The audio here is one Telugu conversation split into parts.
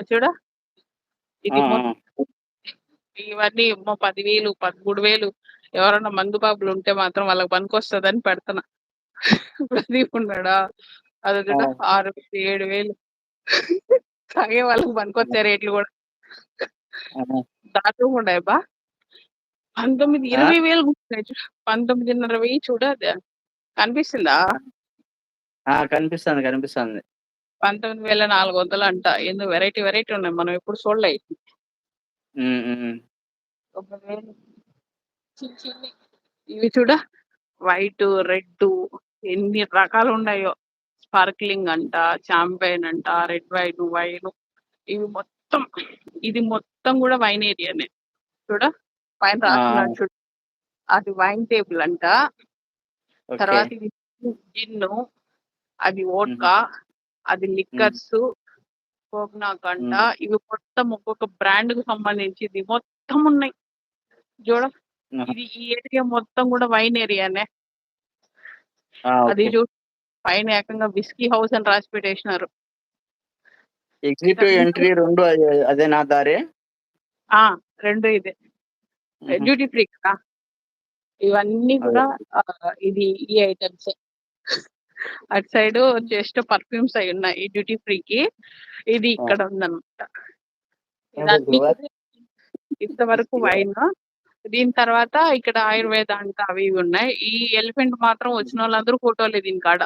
చూడు. ఇది ఇవన్నీ పదివేలు పదమూడు వేలు ఎవరన్నా మందు బాబులు ఉంటే మాత్రం వాళ్ళకి పనికొస్తదని పెడతన్నా ప్రదీప్ ఉన్నాడా? అది చూడు ఆ. ఆరు వేలు ఏడు వేలు తాగే వాళ్ళకి పనికొచ్చే రేట్లు కూడా. ఉన్నాయి బా పంతొమ్మిది? ఇరవై వేలు కూర్చున్నాయి పంతొమ్మిదిన్నర వెయ్యి చూడు అది. కనిపిస్తుందా? ఆ, కనిపిస్తుంది కనిపిస్తుంది. పంతొమ్మిది వేల నాలుగు వందలు అంట ఏందో వెరైటీ వెరైటీ ఉన్నాయి. మనం ఎప్పుడు చూడలే. ఇవి చూడ. వైట్ రెడ్ ఎన్ని రకాలు ఉన్నాయో. స్పార్క్లింగ్ అంట చాంపైన్ అంట రెడ్ వైన్ వైన్. ఇవి మొత్తం ఇది మొత్తం కూడా వైన్ ఏరియానే. చూడ? పైన రాస్తున్నాడు చూడు. అది వైన్ టేబుల్ అంట. తర్వాత ఇది జిన్ను. అది ఓట్కా. అది లిక్కర్స్ కోగ్నాక్ అంట ఇవి మొత్తం ఒక్కొక్క బ్రాండ్కు సంబంధించింది. మొత్తం ఉన్నాయి. చూడ. ఇది ఈ ఏరియా మొత్తం కూడా వైన్ ఏరియానే అది. చూడు పైన ఏకంగా విస్కీ హౌస్ అని రాసి పెట్టేసినారు. ఎగ్జిట్ ఎంట్రీ రెండు అదే- నా దారి? ఆ రెండు ఇదే. డ్యూటీ ఫ్రీ కదా. ఇవన్నీ కూడా ఇది ఈ ఐటమ్స్ అటు సైడ్ జస్ట్ పర్ఫ్యూమ్స్ అయి ఉన్నాయి డ్యూటీ ఫ్రీకి ఇది ఇక్కడ ఉందన్నమాట. ఇంతవరకు వైన్ దీని తర్వాత ఇక్కడ ఆయుర్వేద అంట అవి ఇవి ఉన్నాయి. ఈ ఎలిఫెంట్ మాత్రం వచ్చిన వాళ్ళందరూ ఫోటోలు దీని కాడ.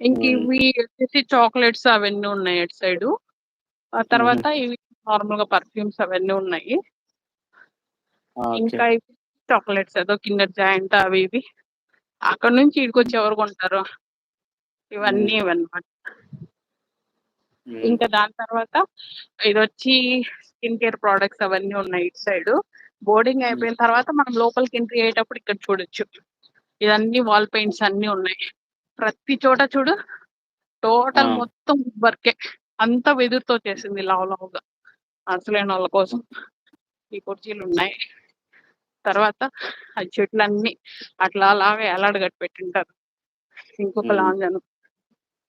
ఇంక. ఇవి వచ్చేసి చాక్లెట్స్ అవన్నీ ఉన్నాయి అటు సైడ్. ఆ తర్వాత ఇవి నార్మల్గా పర్ఫ్యూమ్స్ అవన్నీ ఉన్నాయి. ఇంకా చాక్లెట్స్ ఏదో కిండర్ జాయింట్ అవి ఇవి. అక్కడ నుంచి ఇక్కడికి వచ్చి ఎవరు కొంటారు? ఇవన్నీ ఇవన్నమాట. ఇంకా దాని తర్వాత ఇది వచ్చి స్కిన్ కేర్ ప్రోడక్ట్స్ అవన్నీ ఉన్నాయి ఇటు సైడ్. బోర్డింగ్ అయిపోయిన తర్వాత మనం లోపలికి ఎంట్రీ అయ్యేటప్పుడు ఇక్కడ చూడొచ్చు. ఇదన్నీ వాల్ పెయింట్స్ అన్ని ఉన్నాయి. ప్రతి చోట చూడు టోటల్. మొత్తం వర్కే. అంతా వెదురుతో చేసింది లావు లావుగా. అసలైన వాళ్ళ కోసం. ఈ కుర్చీలు ఉన్నాయి. తర్వాత ఆ చెట్లన్నీ అట్లా అలాగే ఎలాడు కట్టి పెట్టింటారు. ఇంకొక. లాంజ్ అను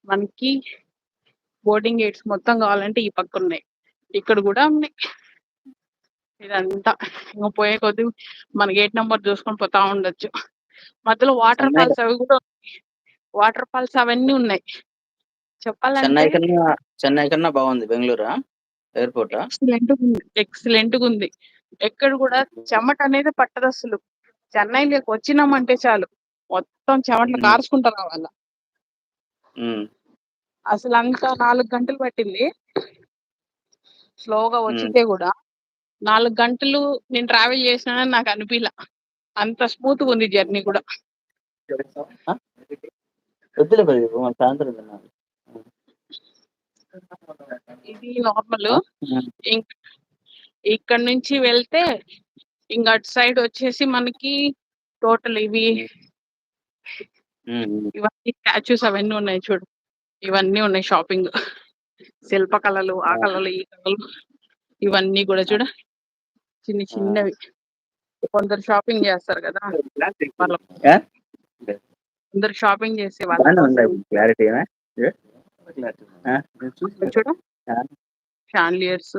మనకి బోర్డింగ్ గేట్స్ మొత్తం కావాలంటే ఈ పక్క ఉన్నాయి ఇక్కడ కూడా ఉన్నాయి. ఇదంతా. ఇంకా పోయే కొద్ది మన గేట్ నెంబర్ చూసుకొని పోతా ఉండొచ్చు. మధ్యలో వాటర్ ఫాల్స్ అవి కూడా వాటర్ ఫాల్స్ అవన్నీ ఉన్నాయి. చెప్పాలంటే చెన్నై కన్నా చెన్నై కన్నా బాగుంది. బెంగళూరా? ఎయిర్పోర్ట్? ఎక్సలెంట్ ఎక్సలెంట్గా ఉంది. ఎక్కడ కూడా చెమట అనేది పట్టదు అసలు. చెన్నైలోకి వచ్చినామంటే చాలు. మొత్తం చెమటలు మ్మ్. కార్చుకుంటా రావాల. మ్మ్. అసలు అంత నాలుగు గంటలు పట్టింది. స్లోగా వచ్చితే కూడా నాలుగు గంటలు నేను ట్రావెల్ చేసినానని నాకు అనిపించలే అంత స్మూత్ ఉంది జర్నీ కూడా. ఇది నార్మల్. ఇక్కడ నుంచి వెళ్తే ఇంకా అటు సైడ్ వచ్చేసి మనకి టోటల్ ఇవి. ఇవన్నీ స్టాచ్యూస్ అవన్నీ ఉన్నాయి చూడు. ఇవన్నీ ఉన్నాయి షాపింగ్. శిల్ప కళలు ఆ కళలు ఈ కళలు. ఇవన్నీ కూడా చూడ. చిన్న చిన్నవి. కొందరు షాపింగ్ చేస్తారు కదా? కొందరు షాపింగ్ చేసే వాళ్ళ చూడ. షాన్లియర్స్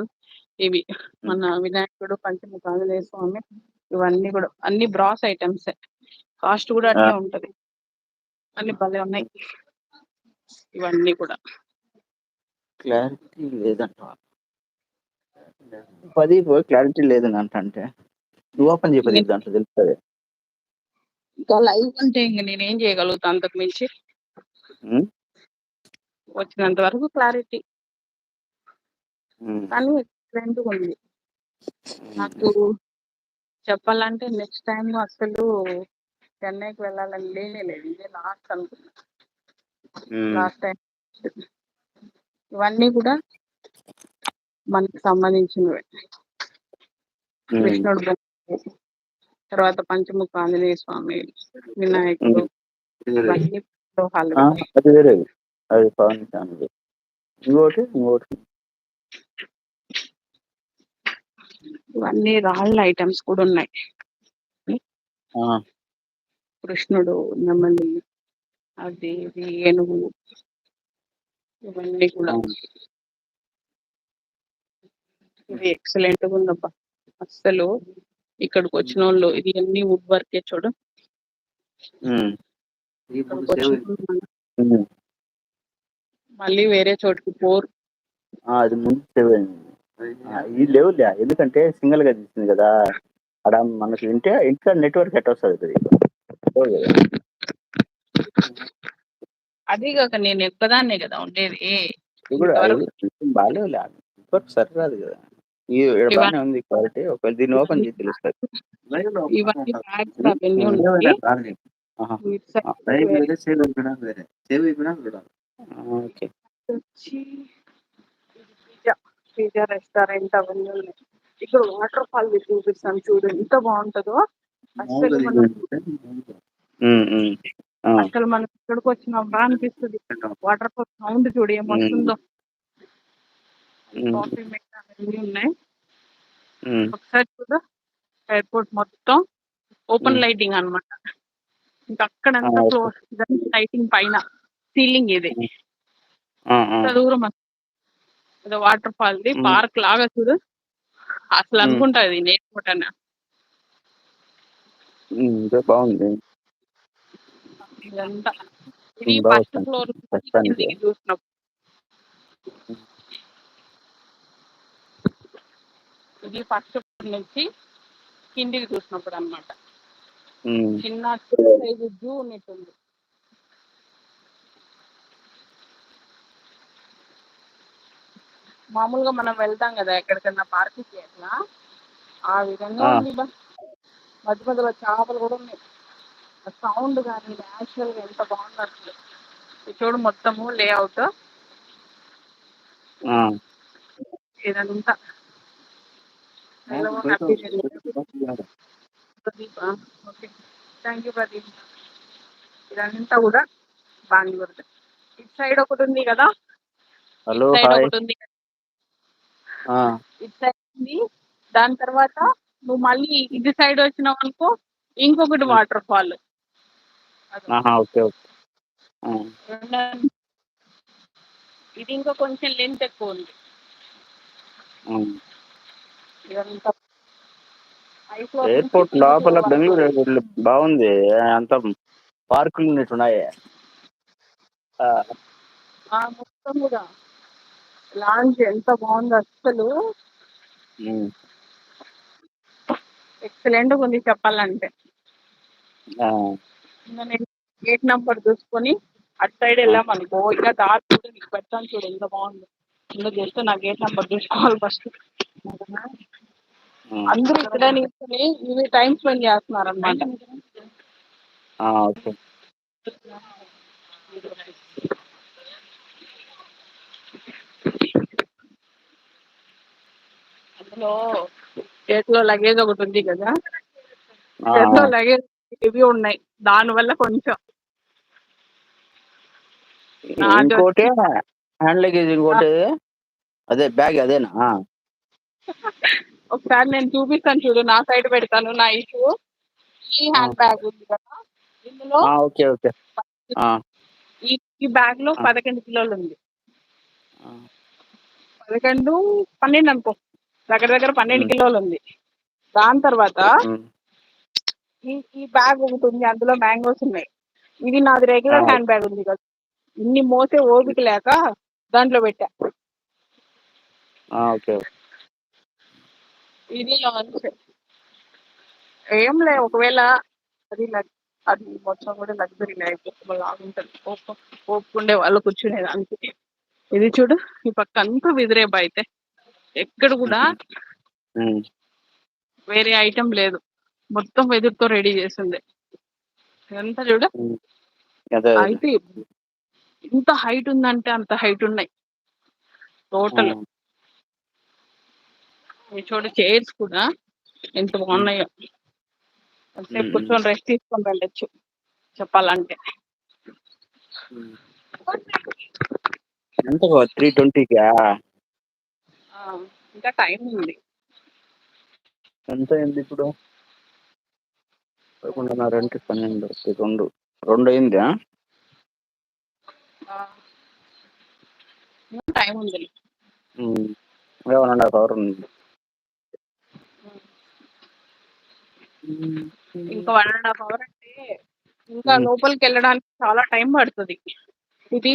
ఇవి మన వినాయకుడు పంచముఖ ఆంజనేయ స్వామి ఇవన్నీ కూడా అన్ని బ్రాస్ ఐటమ్స్. కాస్ట్ కూడా అట్లే ఉంటది. అన్ని భలే ఉన్నాయి. ఇవన్నీ కూడా. క్లారిటీ లేదంట. పది క్లారిటీ లేదని అంట అంటే. నువ్వు ఓపెన్ చేయపది దాంట్లో తెలుస్తుంది. ఇంకా లైవ్ అంటే ఇంక నేనేం చేయగలుగుతా అంతకు మించి. వచ్చినంత వరకు క్లారిటీ. కానీ ఎక్సలెంట్ ఉంది నాకు చెప్పాలంటే నెక్స్ట్ టైం అసలు చెన్నైకి వెళ్ళాలని లేనే లేదు. ఇదే లాస్ట్ అనుకున్నా. Last time. ఇవన్నీ కూడా మనకి సంబంధించినవి. కృష్ణుడు తర్వాత పంచముఖ ఆంజనేయ స్వామి వినాయకుడు ఇవన్నీ అది వేరేది అది పవన్ ఇంకోటి ఇంకోటి. ఇవన్నీ రాళ్ళ ఐటమ్స్ కూడా ఉన్నాయి. ఆ, కృష్ణుడు నెమలి అది ఇది ఏనుగు ఇవన్నీ కూడా. ఇది ఎక్సలెంట్గా ఉందబ్బా. అస్సలు ఇక్కడికి వచ్చిన వాళ్ళు ఇది అన్ని వుడ్ వర్కే చూడు. మళ్ళీ. వేరే చోటుకి పోరు. ఆ, అది ముందు ఆ, ఇది లేవులే ఎందుకంటే సింగిల్గా తీసింది కదా. అక్కడ మనకి ఇంటే ఇంకా నెట్వర్క్ ఎట్ వస్తుంది. అది కాక నేను ఎక్కదాన్నే కదా ఉండేది. బాగాలేవులే నెట్వర్క్ సరిరాదు కదా. ఈ ఈడ బాగానే ఉంది క్వాలిటీ ఒకవేళ దీన్ని ఓపెన్ చేసి తెలుస్తుంది బ్యాగ్స్ అవన్నీ ఉన్నాయి ఆహా. ఇటు సైడ్ వేరే ఆ, ఓకే పిజ్జా రెస్టారెంట్ అవన్నీ ఉన్నాయి. ఇక్కడ వాటర్ ఫాల్ చూపిస్తాను చూడు ఎంత బాగుంటుందో. అసలు మనం అసలు మనం ఇక్కడికి వచ్చినాం అనిపిస్తుంది. వాటర్ ఫాల్ సౌండ్ చూడు ఏమొస్తుందో కాఫీ మేక్ అవన్నీ ఉన్నాయి. ఒకసారి చూడు ఎయిర్పోర్ట్ మొత్తం ఓపెన్. లైటింగ్ అన్నమాట. ఇంకా అక్కడంతా లైటింగ్ పైన సీలింగ్ ఇది. దూరం అది వాటర్ ఫాల్ ది. పార్క్ లాగా చూడు. అసలు మ్మ్. అనుకుంటది ఎయిర్పోర్ట్ అని ఉమ్, ఇదే బాగుంది. ఇదంతా. ఇది ఫస్ట్. ఫ్లోర్ చూసినప్పుడు. ఇది ఫస్ట్ ఫ్లోర్ నుంచి కిందికి చూసినప్పుడు అన్నమాట. ఉమ్, చిన్న సైజు జూ ఉన్నట్టుంది. మామూలుగా మనం వెళ్తాం కదా ఎక్కడికన్నా పార్కుకి అట్లా. ఆ విధంగా. ఉంది బా మధ్య మధ్యలో చేపలు కూడా ఉన్నాయి. ఆ సౌండ్ కానీ న్యాచురల్గా ఎంత బాగుంది అసలు. ఇది చూడు మొత్తము లేఅవుట్. ఇదంతా Pradeep okay. Thank you Pradeep. ఇదంతా కూడా బెంగళూరు ఇటు సైడ్ ఒకటి ఉంది కదా? హలో ఒకటి ఉంది కదా ఆ, ఇటు సైడ్ ఉంది దాని తర్వాత నువ్వు మళ్ళీ ఇది సైడ్ వచ్చినావు అనుకో ఇంకొకటి వాటర్ ఫాల్. Okay okay. ఇది ఇంకా కొంచెం లెంత్ ఎక్కువ ఉంది. ఎయిర్పోర్ట్ లోపల. బెంగళూరు బాగుంది. అంత పార్కులు ఉన్నట్టున్నాయి. మొత్తం కూడా. లాంచ్ ఎంత బాగుందో అసలు ఎక్సలెంట్ ఉంది చెప్పాలంటే. నేను గేట్ నెంబర్ చూసుకొని అటు సైడ్ వెళ్ళాం అనుకో ఇంకా దారి కూడా నీకు పెడతాను చూడు ఎంత బాగుంది. ఇంకా జస్ట్ నా గేట్ నెంబర్ చూసుకోవాలి ఫస్ట్. అందరూ ఇక్కడ నిల్చొని ఇవి టైం స్పెండ్ చేస్తున్నారు అనమాట ఓకే. చేతిలో లగేజ్ ఒకటి ఉంది కదా? చేతిలో లగేజ్ ఇవి ఉన్నాయి. దానివల్ల కొంచెం. నాది ఇంకోటి హ్యాండ్ లగేజ్ ఇంకోటి. అదే బ్యాగ్ అదేనా? ఒకసారి నేను చూపిస్తాను చూడు నా సైడ్ పెడతాను నా ఇష్యూ ఈ హ్యాండ్ బ్యాగ్ ఉంది కదా? ఇందులో ఓకే ఓకే. ఈ బ్యాగ్లో. పదకొండు కిలోలు ఉంది. పదకొండు పన్నెండు అనుకో. దగ్గర దగ్గర పన్నెండు. కిలోలు ఉంది. దాని తర్వాత ఈ ఈ బ్యాగ్ ఒకటి ఉంది అందులో మ్యాంగోస్ ఉన్నాయి. ఇది నాది రెగ్యులర్. హ్యాండ్ బ్యాగ్ ఉంది కదా. ఇన్ని మోసే ఓపిక లేక దాంట్లో పెట్టా. ఇది ఏం లే ఒకవేళ అది అది మొత్తం కూడా లగ్జరీ లైఫ్ లాగుంటుంది ఓపు ఓపుకుండే వాళ్ళు కూర్చునేదానికి. ఇది చూడు ఈ పక్క అంతా విదిరేబా అయితే. ఎక్కడ కూడా వేరే ఐటెం లేదు. మొత్తం వెదురుతో రెడీ చేసింది. ఎంత చూడు. అయితే ఎంత హైట్ ఉందంటే అంత హైట్ ఉన్నాయి. టోటల్ చూడు చైర్స్ కూడా ఎంత బాగున్నాయో. అంటే. కూర్చొని రెస్ట్ తీసుకొని వెళ్ళొచ్చు. చెప్పాలంటే. ఎంత త్రీ ట్వంటీకా ఇంకా టైం ఉంది. ఎంత అయింది ఇప్పుడు? పదకొండున్నర పన్నెండు రెండు రెండు అయిందా టైం ఉంది. వన్ అండ్ హాఫ్ అవర్ ఉంది. ఇంకా వన్ అండ్ హాఫ్ అవర్ అంటే ఇంకా. లోపలికి వెళ్ళడానికి చాలా టైం పడుతుంది. ఇది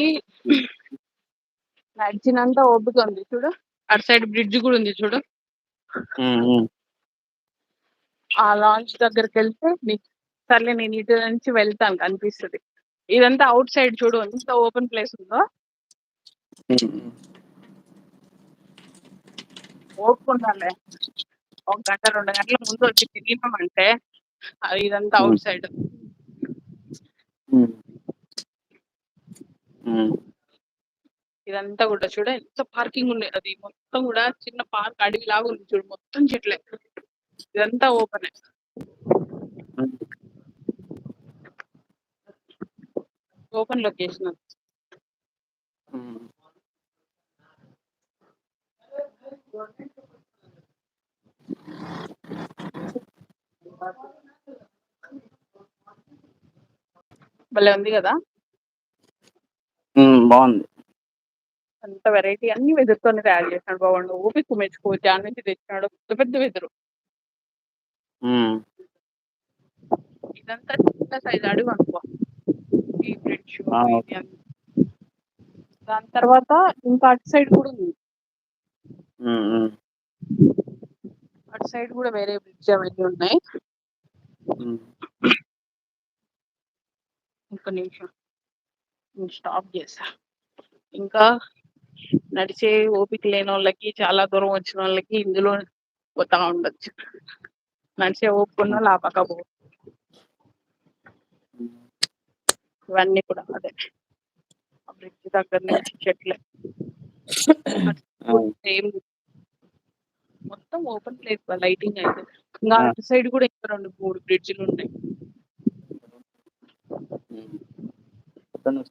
నడిచినంత ఓపిక ఉంది. చూడు. అటు సైడ్ బ్రిడ్జ్ కూడా ఉంది చూడు. ఆ లాంచ్ దగ్గరికి వెళ్తే నీకు సర్లే నేను ఇటు నుంచి వెళ్తాను కనిపిస్తుంది. ఇదంతా అవుట్ సైడ్ చూడు ఎంత ఓపెన్ ప్లేస్ ఉందో. ఓపుకుంటాలే ఒక గంట రెండు గంటల ముందు వచ్చి తిరిగినామంటే అది ఇదంతా. Outside. ఇదంతా కూడా చూడ ఎంత పార్కింగ్ ఉంది అది మొత్తం కూడా చిన్న పార్క్ అడవి లాగా ఉంది చూడు మొత్తం చెట్లే. ఇదంతా ఓపెన్ ఓపెన్ లొకేషన్ భలే ఉంది కదా? బాగుంది. అంత వెరైటీ అన్ని వెదురుతోనే తయారు చేసినాడు బాగుండు ఓపిక మెచ్చుకో దాని నుంచి తెచ్చినాడు పెద్ద పెద్ద వెదురు. ఇదంతా చిన్న సైజ్ అడుగు అనుకో. ఈ బ్రిడ్జ్. దాని తర్వాత ఇంకా అటు సైడ్ కూడా ఉంది. అటు సైడ్ కూడా వేరే బ్రిడ్జ్ అవన్నీ ఉన్నాయి. ఇంకో నిమిషం. స్టాప్ చేసా ఇంకా నడిచే ఓపిక లేని వాళ్ళకి చాలా దూరం వచ్చిన వాళ్ళకి ఇందులో పోతా ఉండొచ్చు. నడిచే ఓపిక ఉన్న వాళ్ళు ఆ పక్క పో ఇవన్నీ కూడా అదే. బ్రిడ్జ్ దగ్గర నుంచి చెట్లే. మొత్తం ఓపెన్ ప్లేస్ లైటింగ్ అయితే. ఇంకా. అటు సైడ్ కూడా ఇంకా రెండు మూడు బ్రిడ్జిలు ఉన్నాయి.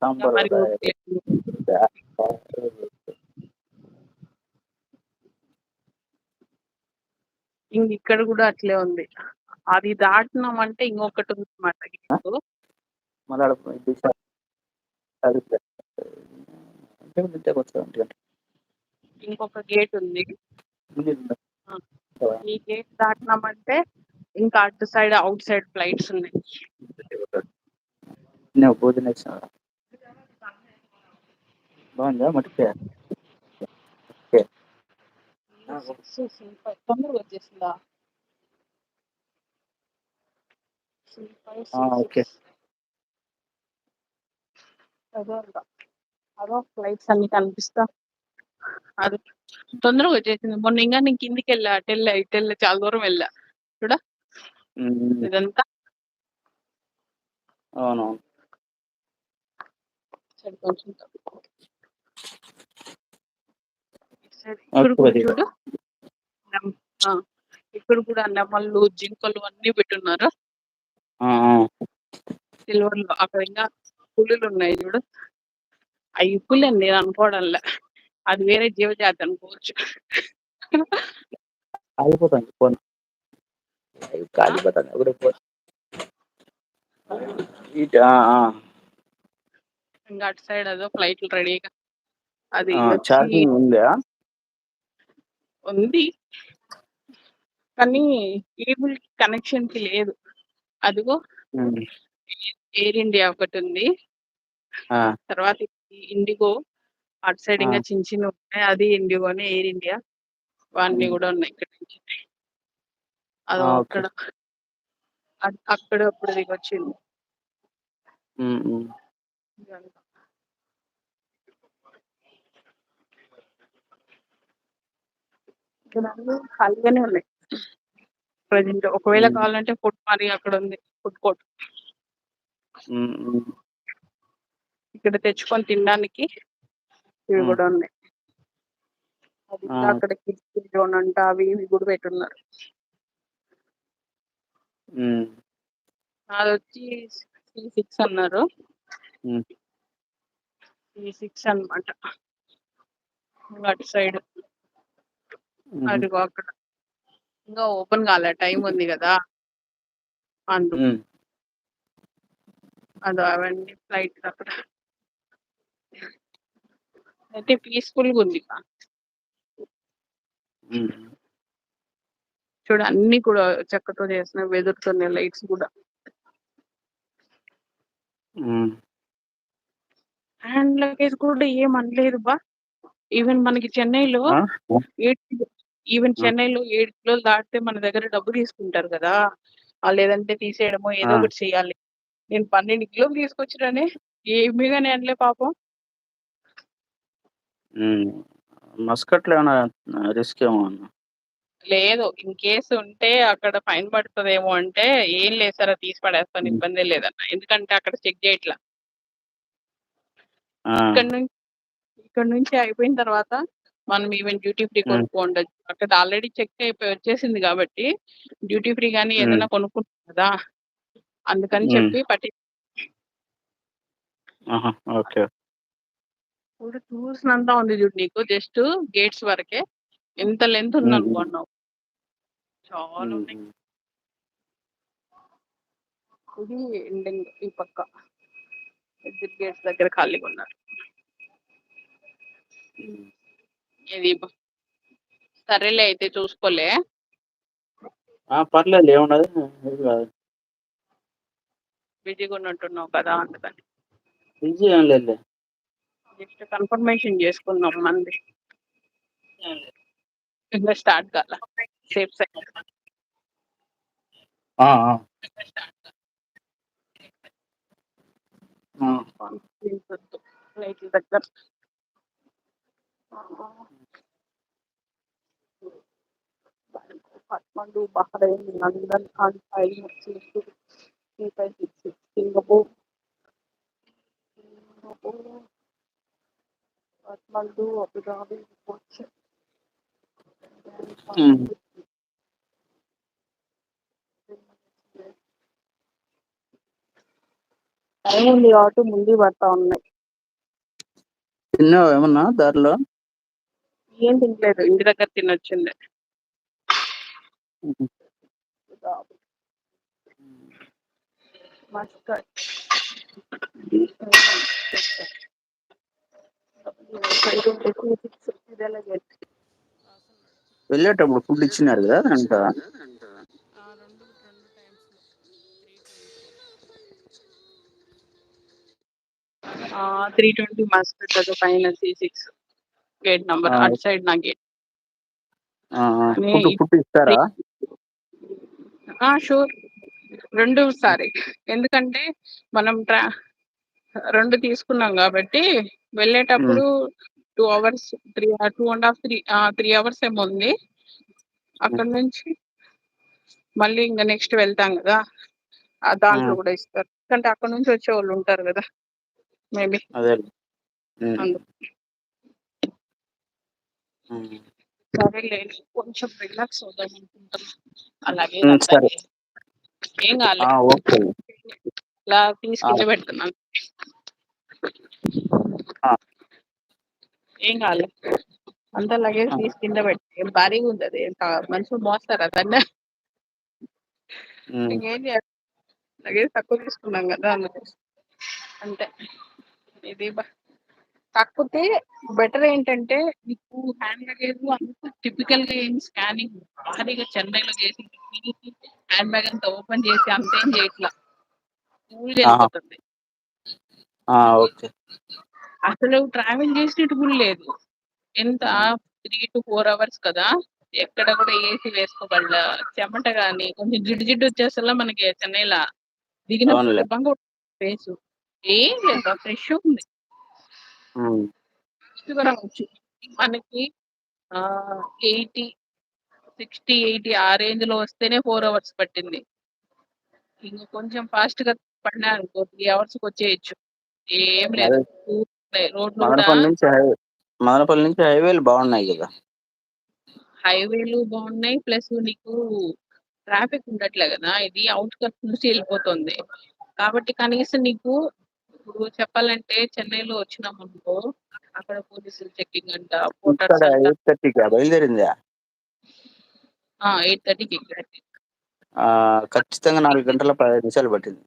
సాంబార్ మరి వడ ఓపిక లేదు. ఇంక ఇక్కడ కూడా అట్లే ఉంది. అది దాటినామంటే ఇంకొకటి ఉంది ఇది స- అది అంటే ఉంటే కొంచెం ఒంటి గంట. ఇంకొక గేట్ ఉంది. ఉంది, ఉంది. ఈ గేట్ దాటినామంటే ఇంకా అటు సైడ్ అవుట్ సైడ్ ఫ్లైట్స్ ఉన్నాయి. నేను భోజనం మటుకే. తొందరగా వచ్చేసిందా ఓకే. అదో. అదో ఫ్లైట్స్ అన్ని కనిపిస్తా. అది తొందరగా వచ్చేసింది మొన్న ఇంకా నేను కిందికి వెళ్ళా. అటు వెళ్ళా ఇటు వెళ్ళా చాలా దూరం వెళ్ళా. చూడ. ఇదంతా. అవునవును. సరే కొంచెం చూడు. ఇక్కడ కూడా నెమళ్ళు జింకలు అన్ని పెట్టున్నారు. సిల్వర్లో అక్కడ ఇంకా పులులు ఉన్నాయి చూడు. అవి పులి నేను అనుకోవడంలే. అది వేరే జీవజాతి అనుకోవచ్చు. ఆగిపోతాను ఫోన్ ఫోన్. ఇంకా అటు సైడ్ అదో ఫ్లైట్లు రెడీగా అది ఉందా? ఉంది. కానీ కేబుల్ కనెక్షన్కి లేదు. అదిగో. ఎయిర్ ఇండియా ఒకటి ఉంది. తర్వాత ఇండిగో. అటు సైడ్. ఇంకా చిన్న చిన్న ఉన్నాయి. అది ఇండిగోనే ఎయిర్ ఇండియా. అవన్నీ మ్మ్. కూడా ఉన్నాయి ఇక్కడ నుంచి. అది. అక్కడ. అక్కడ అప్పుడు దిగొచ్చింది. అన్ని ఖాళీగానే ఉన్నాయి ప్రజెంట్ ఒకవేళ. కావాలంటే ఫుడ్ మరి అక్కడ ఉంది ఫుడ్ కోర్ట్. ఇక్కడ తెచ్చుకొని తినడానికి ఇవి. కూడా ఉన్నాయి అది అక్కడ కిడ్స్ జోన్ అంట అవి ఇవి కూడా పెట్టున్నారు. అది వచ్చి సిక్స్ అన్నారు సిక్స్ అన్నమాట ఇంకా అటు సైడ్. అదిగో అక్కడ ఇంకా ఓపెన్ కాలే టైం ఉంది కదా అందు. అది అవన్నీ ఫ్లైట్ అక్కడ అయితే పీస్ఫుల్గా ఉంది బా. ఉమ్. చూడు అన్ని కూడా చెక్కతో చేసిన వెదురుతున్నాయి లైట్స్ కూడా ఉమ్. హ్యాండ్ లగేజ్ కూడా ఏం అనలేదు బా ఈవెన్ మనకి చెన్నైలో ఆ? ఏడు ఈవెన్. చెన్నైలో ఏడు కిలోలు దాటితే మన దగ్గర డబ్బు తీసుకుంటారు కదా ఆ లేదంటే తీసేయడమో ఏదో. ఒకటి చేయాలి నేను పన్నెండు కిలోలు తీసుకొచ్చినానే ఏమీగా అనలే పాపం. మస్కట్లో ఏమైనా రిస్క్ ఏమో అన్న లేదు ఇన్ కేసు ఉంటే అక్కడ ఫైన్ పడుతుందేమో అంటే ఏం లేదు సార్ అది తీసి పడేస్తాను. ఇబ్బంది లేదన్న ఎందుకంటే అక్కడ చెక్ చేయట్లా. ఇక్కడ నుంచి ఇక్కడ నుంచి అయిపోయిన తర్వాత మనం ఈవెన్ డ్యూటీ ఫ్రీ. కొనుక్కోండొచ్చు అక్కడ ఆల్రెడీ చెక్ అయిపోయి వచ్చేసింది కాబట్టి డ్యూటీ ఫ్రీ కానీ. ఏదైనా కొనుక్కుంటాం కదా అందుకని. చెప్పి పట్టి ఓకే ఇప్పుడు చూసినంత ఉంది చూడు నీకు జస్ట్ గేట్స్ వరకే ఎంత లెంత్ ఉంది. అనుకున్నావు చాలా. ఉన్నాయి ఇది ఎండింగ్ ఈ పక్క ఎగ్జిట్ గేట్స్ దగ్గర ఖాళీగా ఉన్నారు. ఇది సరేలే అయితే చూసుకోలే. ఆ, పర్లేదు ఏమున్నది కాదు. బిజీగా ఉన్నట్టున్నావు కదా అందుకని. బిజీ ఏం లేదు జస్ట్ కన్ఫర్మేషన్ చేసుకుందాం మంది. ఇంకా స్టార్ట్ కాల. Safe side. లైట్ల దగ్గర. Kathmandu Bahrain London కాన్ఫై Singapore Kathmandu Abu Dhabi Kochi um. Time ఉంది కాబట్టి ముందు పడతా ఉన్నాయి తిన్నావా ఏమన్నా దారిలో? ఏం తినలేదు. ఇంటి దగ్గర తినొచ్చింది. వెళ్ళేటప్పుడు ఫుడ్ ఇచ్చినారు కదా అంట త్రీ ట్వంటీ మస్కట్ అది పైన సి సిక్స్ గేట్ నంబర్. అటు సైడ్ నా గేట్ ఫుడ్ ఇస్తారా షూర్ రెండు సారి. ఎందుకంటే మనం ట్రా రెండు తీసుకున్నాం కాబట్టి వెళ్ళేటప్పుడు two hours three two and half three three hours ఏమో ఉంది. అక్కడ నుంచి మళ్ళీ ఇంకా నెక్స్ట్ వెళ్తాం కదా. ఆ దాంట్లో. కూడా ఇస్తారు. ఎందుకంటే అక్కడ నుంచి వచ్చే వాళ్ళు ఉంటారు కదా. మేబీ అదే. అందుకు ఉమ్. సరేలే కొంచెం రిలాక్స్ అవుదాం అనుకుంటున్నా అలాగే సరే. ఏం కాలే ఆ, ఓకే ఇలా తీసి ఆ. కింద పెడుతున్నాను. ఏం కాలే అంతా లగేజ్. తీసి కింద పెట్టి భారీగా ఉంది అది మనుషులు మోస్తారా దాన్ని ఉమ్. ఇంకేం చేయాలి లగేజ్ తక్కువ తీసుకున్నాం కదా అందుకోసం అంతే ఇది బ- కాకపోతే బెటర్ ఏంటంటే నీకు హ్యాండ్ లగేజ్ అంత టిపికల్గా ఏం స్కానింగ్ భారీగా చెన్నైలో చేసి హ్యాండ్ బ్యాగ్ అంతా ఓపెన్ చేసి అంతేం చేయట్లా. వెళ్ళిపోతుంది. అసలు ట్రావెల్ చేసినట్టు కూడా లేదు. ఎంత. త్రీ టు ఫోర్ అవర్స్ కదా. ఎక్కడ కూడా ఏసీ వేసుకోగల చెమట గాని కొంచెం జిడ్డు జిడ్డు వచ్చేసలా మనకి చెన్నైలా. ఫేస్ ఏం లేదు. ఫ్రెష్ ఉంది. మనకి ఎయిటీ సిక్స్టీ ఎయిటీ ఆ రేంజ్లో వస్తేనే ఫోర్ అవర్స్ పట్టింది. ఇంక కొంచెం ఫాస్ట్గా పడినా అనుకో త్రీ అవర్స్ వచ్చేయచ్చు. ఏం లేదు. అదే. రోడ్లు మదనపల్లి నుంచి హైవే మదనపల్లి నుంచి హైవేలు బాగున్నాయి కదా. హైవేలు బాగున్నాయి. ప్లస్ నీకు ట్రాఫిక్ ఉండట్లే కదా. ఇది అవుట్కట్ నుంచి వెళ్ళిపోతుంది. కాబట్టి కనీసం నీకు ఇప్పుడు చెప్పాలంటే చెన్నైలో వచ్చినాం అనుకో అక్కడ పోలీసులు చెకింగ్ అంట ఇక్కడ పోటర్స్ అంట. ఎయిట్ థర్టీకి బయలుదేరిందా? ఎయిట్ థర్టీకి ఎగ్జాక్ట్ ఆ, ఖచ్చితంగా నాలుగు గంటల నిమిషాలు పట్టింది.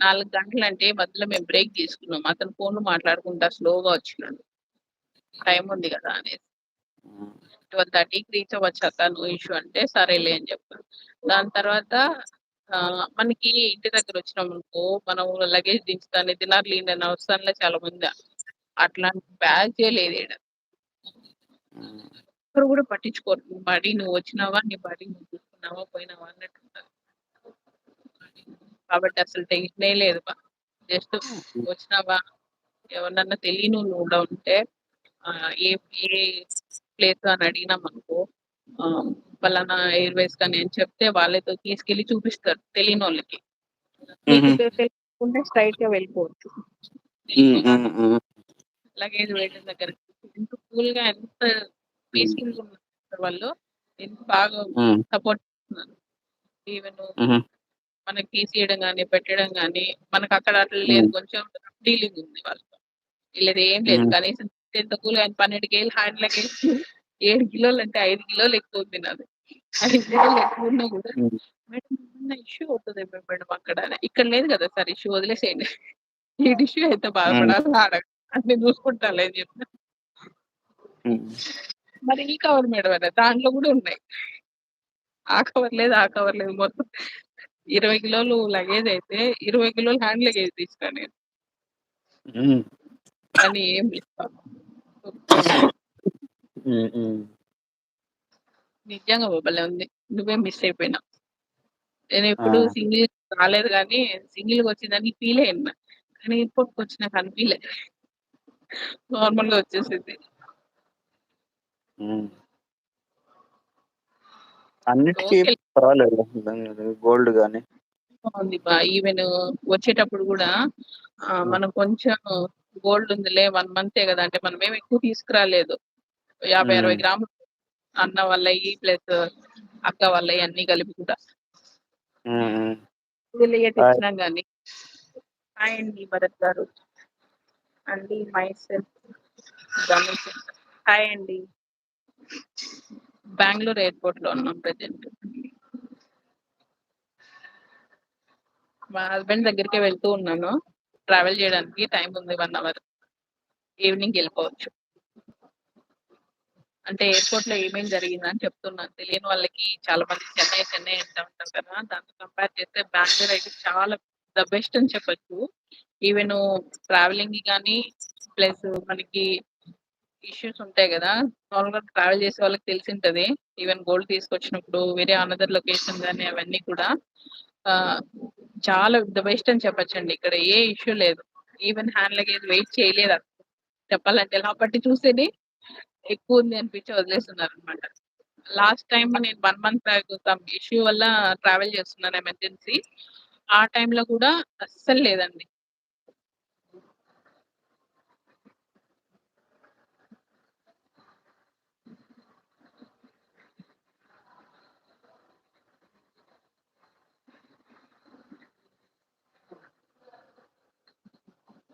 నాలుగు గంటలు అంటే మధ్యలో మేము బ్రేక్ తీసుకున్నాం. అతను ఫోన్ మాట్లాడుకుంటా స్లోగా వచ్చినాడు. టైం ఉంది కదా అనేసి. ఉమ్, ట్వెల్వ్ థర్టీకి రీచ్ అవ్వచ్చు అక్క నో ఇష్యూ అంటే సరేలే అని చెప్పాను దాని తర్వాత ఆ, మనకి ఇంటి దగ్గర వచ్చినామనుకో మనం లగేజ్ దించుతాను దినార్ లీన్ అవసరంలో చాలా మంది. అట్లాంటి బ్యాగ్ లేదు ఈడ. ఉమ్, ఒక్కరు కూడా పట్టించుకోరు. నీ బడి నువ్వు వచ్చినావా? నీ బడి నువ్వు చూసుకున్నావా? పోయినావా? అన్నట్టు కాబట్టి అసలు టెన్షనే లేదు జస్ట్ వచ్చినావా? ఎవరినన్నా తెలియని వాళ్ళు కూడా ఉంటే ఏ ఏ ప్లేస్ అని అడిగినాం అనుకో పలానా ఎయిర్వేస్ కానీ అని చెప్తే వాళ్ళతో తీసుకెళ్ళి చూపిస్తారు తెలియని వాళ్ళకి స్ట్రైట్గా వెళ్ళిపోవచ్చు. లగేజ్ వేయడం దగ్గర ఎంత కూల్గా ఎంత పీస్ఫుల్గా ఉన్నారు వాళ్ళు. ఎంత బాగా సపోర్ట్ చేస్తున్నారు. ఈవెన్ మనకి తీసేయడం కానీ పెట్టడం కానీ మనకు అక్కడ అట్లా లేదు. కొంచెం డీలింగ్ ఉంది వాళ్ళతో. వీళ్ళది ఏం లేదు. కనీసం ఎంత కూల్ ఆయన పన్నెండు కేజీలు హ్యాండ్ లగేజ్ ఏడు కిలోలు అంటే ఐదు కిలోలు ఎక్కువ ఉంది నాది ఐదు కిలోలు ఎక్కువ ఉన్నా కూడా. మేడం ఏమన్నా ఇష్యూ అవుతుంది మేడం అక్కడ అని. ఇక్కడ లేదు కదా సార్ ఇష్యూ వదిలేసేయండి ఈ ఇష్యూ అయితే బాధపడాలి ఆడ అన్ని చూసుకుంటాలే అని. మరి ఈ కవర్ మేడం అనే దాంట్లో కూడా ఉన్నాయి ఆ కవర్ లేదు ఆ కవర్ లేదు మొత్తం ఇరవై కిలోలు లగేజ్ అయితే ఇరవై కిలోలు హ్యాండ్ లగేజ్ తీసుకురా నేను. కానీ ఏం లేదు. నిజంగా భలే ఉంది. నువ్వే మిస్ అయిపోయినావు. నేను ఎప్పుడు. సింగిల్ రాలేదు కానీ సింగిల్గా వచ్చిందని ఫీల్ అయ్యాను కానీ ఎయిర్పోర్ట్కి వచ్చినాక అనిపించలే నార్మల్గా వచ్చేసింది. ఉమ్. అన్నిటికీ ఓకే పర్వాలేదు గోల్డ్ కానీ ఉంది బా. ఈవెన్ వచ్చేటప్పుడు కూడా మనం కొంచెం గోల్డ్ ఉందిలే వన్ మంతే కదా అంటే మనం ఏం ఎక్కువ తీసుకురాలేదు. యాభై. అరవై గ్రాములు అన్న వాళ్ళయి ప్లస్ అక్క వాళ్ళయి అన్ని కలిపి కూడా. కానీ హాయ్. అండి భరత్ గారు. అండి మై సెల్ఫ్ హాయ్ అండి. బెంగళూరు ఎయిర్పోర్ట్లో ఉన్నాం ప్రజెంట్. మా హస్బెండ్ దగ్గరికి వెళ్తూ ఉన్నాను. ట్రావెల్ చేయడానికి టైం ఉంది వన్ అవర్. ఈవినింగ్ వెళ్ళిపోవచ్చు. అంటే ఎయిర్పోర్ట్లో ఏమేం జరిగిందని చెప్తున్నాను తెలియని వాళ్ళకి చాలా మంది చెన్నై చెన్నై అంటూ ఉంటారు కదా దాంతో కంపేర్ చేస్తే బెంగళూరు అయితే చాలా ద బెస్ట్ అని చెప్పొచ్చు. ఈవెన్ ట్రావెలింగ్ కానీ ప్లస్ మనకి ఇష్యూస్ ఉంటాయి కదా నార్మల్గా ట్రావెల్ చేసే వాళ్ళకి తెలిసి ఉంటది ఈవెన్ గోల్డ్ తీసుకొచ్చినప్పుడు వేరే అనదర్ లొకేషన్ కానీ అవన్నీ కూడా. చాలా ద బెస్ట్ అని చెప్పచ్చండి. ఇక్కడ ఏ ఇష్యూ లేదు. ఈవెన్ హ్యాండ్ లగేజ్ వెయిట్ చేయలేదు చెప్పాలంటే ఎలా చూసేది? ఎక్కువ ఉంది అనిపించి వదిలేస్తున్నారు అనమాట లాస్ట్ టైం నేను one month back some issue వల్ల ట్రావెల్ చేస్తున్నాను ఎమర్జెన్సీ ఆ టైంలో కూడా అస్సలు లేదండి.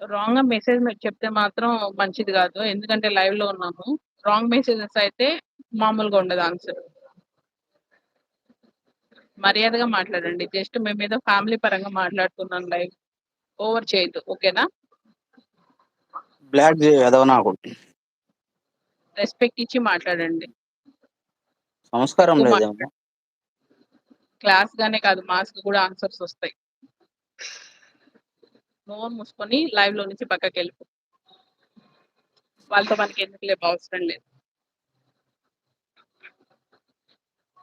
రాంగ్గా మెసేజ్ చెప్తే మాత్రం మంచిది కాదు. ఎందుకంటే లైవ్లో ఉన్నాము. రాంగ్ మెసేజెస్ అయితే మామూలుగా ఉండదు ఆన్సర్ మర్యాదగా మాట్లాడండి. జస్ట్ మేము ఏదో ఫ్యామిలీ పరంగా మాట్లాడుతున్నాం లైవ్. ఓవర్ చేయొద్దు. ఓకేనా బ్లాక్ నాకు రెస్పెక్ట్ ఇచ్చి మాట్లాడండి. లేదేమో క్లాస్ గానే కాదు మాస్క్ కూడా ఆన్సర్స్ వస్తాయి. నోరు మూసుకొని లైవ్లో నుంచి పక్కకి వెళ్ళిపో వాళ్ళతో మనకి ఎందుకు లేపు అవసరం లేదు.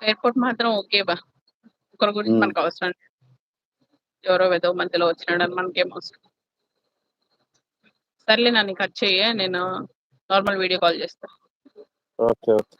ఎయిర్పోర్ట్ మాత్రం ఓకే బా. ఒకరి గురించి. మనకు అవసరం లేదు. ఎవరో ఏదో మధ్యలో వచ్చినాడని మనకేం అవసరం సర్లే నన్ను కట్ చెయ్యి నేను నార్మల్ వీడియో కాల్ చేస్తా. Okay okay.